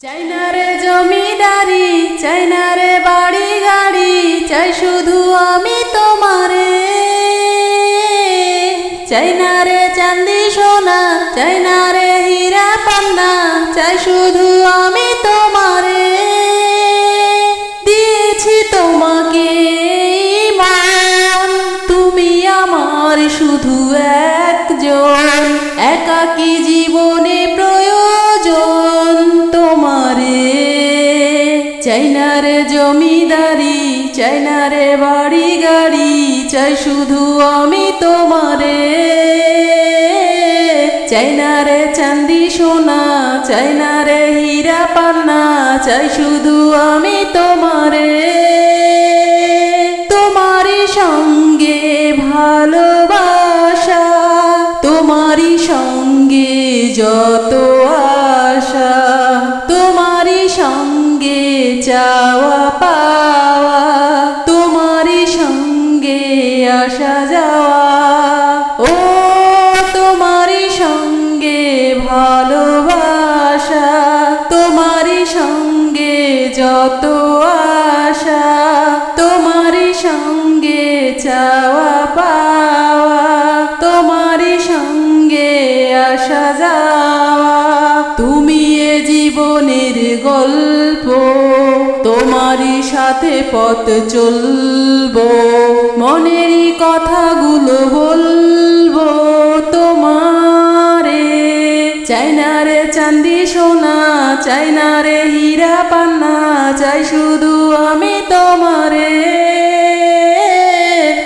চাই জমিদারি চাই বাড়ি গাড়ি চাই শুধু আমি তোমারে। চাই না রে চান্দি সোনা চাই হীরা পান্না চাই শুধু আমি তোমারে। দিয়েছি তোমাকে মন তুমি আমার শুধু একজন। একাকী জীবনে জমিদারি, চাই না রে বাড়ি গাড়ি, চাই শুধু আমি তোমারে। চাই না রে চান্দি সোনা, চাই না রে হীরা পান্না, চাই শুধু আমি তোমারে। তোমারই সঙ্গে ভালোবাসা, তোমারই সঙ্গে যত আশা, তোমারই সঙ্গে চাওয়া পাওয়া, তোমারই সঙ্গে আসা যাওয়া। ও, তোমারই সঙ্গে ভালোবাসা, তোমারই সঙ্গে যত আশা, তোমারই সঙ্গে চাওয়া পাওয়া, তোমারই সঙ্গে আসা যাওয়া। তুমি এ জীবনের গল্প সাথে পথ চলবো, মনেরই কথাগুলো বলব তোমারে। চাই না রে চান্দি সোনা, চাই না রে হীরা পান্না, চাই শুধু আমি তোমারে।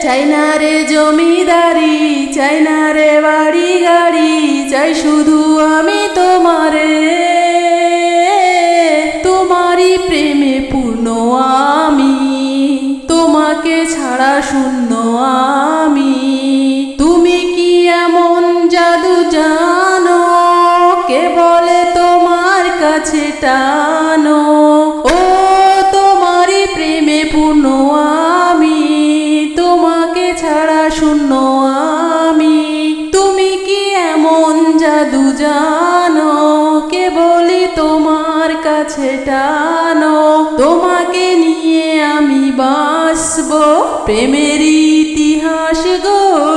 চাই না রে জমিদারি, চাই না রে বাড়ি গাড়ি চাই শুধু আমি তোমারে শূন্য আমি। তুমি কি এমন জাদু জানো? কে বলে তোমার কাছে টানো? ও, তোমারই প্রেমে পূর্ণ আমি। তোমাকে ছাড়া শূন্য আমি। তুমি কি এমন জাদু জানো? কে বলি তোমার কাছে টানো? প্রেমের ইতিহাস গড়ব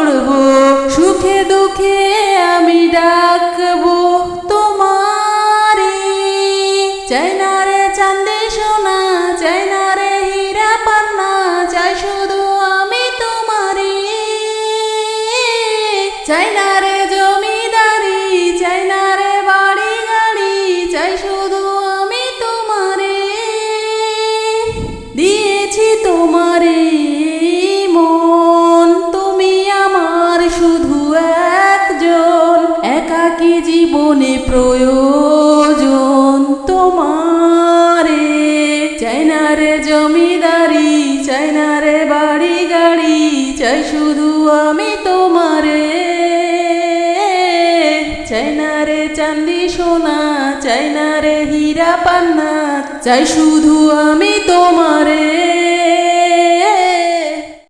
আমি তোমারে। চাই না রে চান্দি সোনা চাই না রে হীরা পান্না, চাই শুধু আমি তোমারে।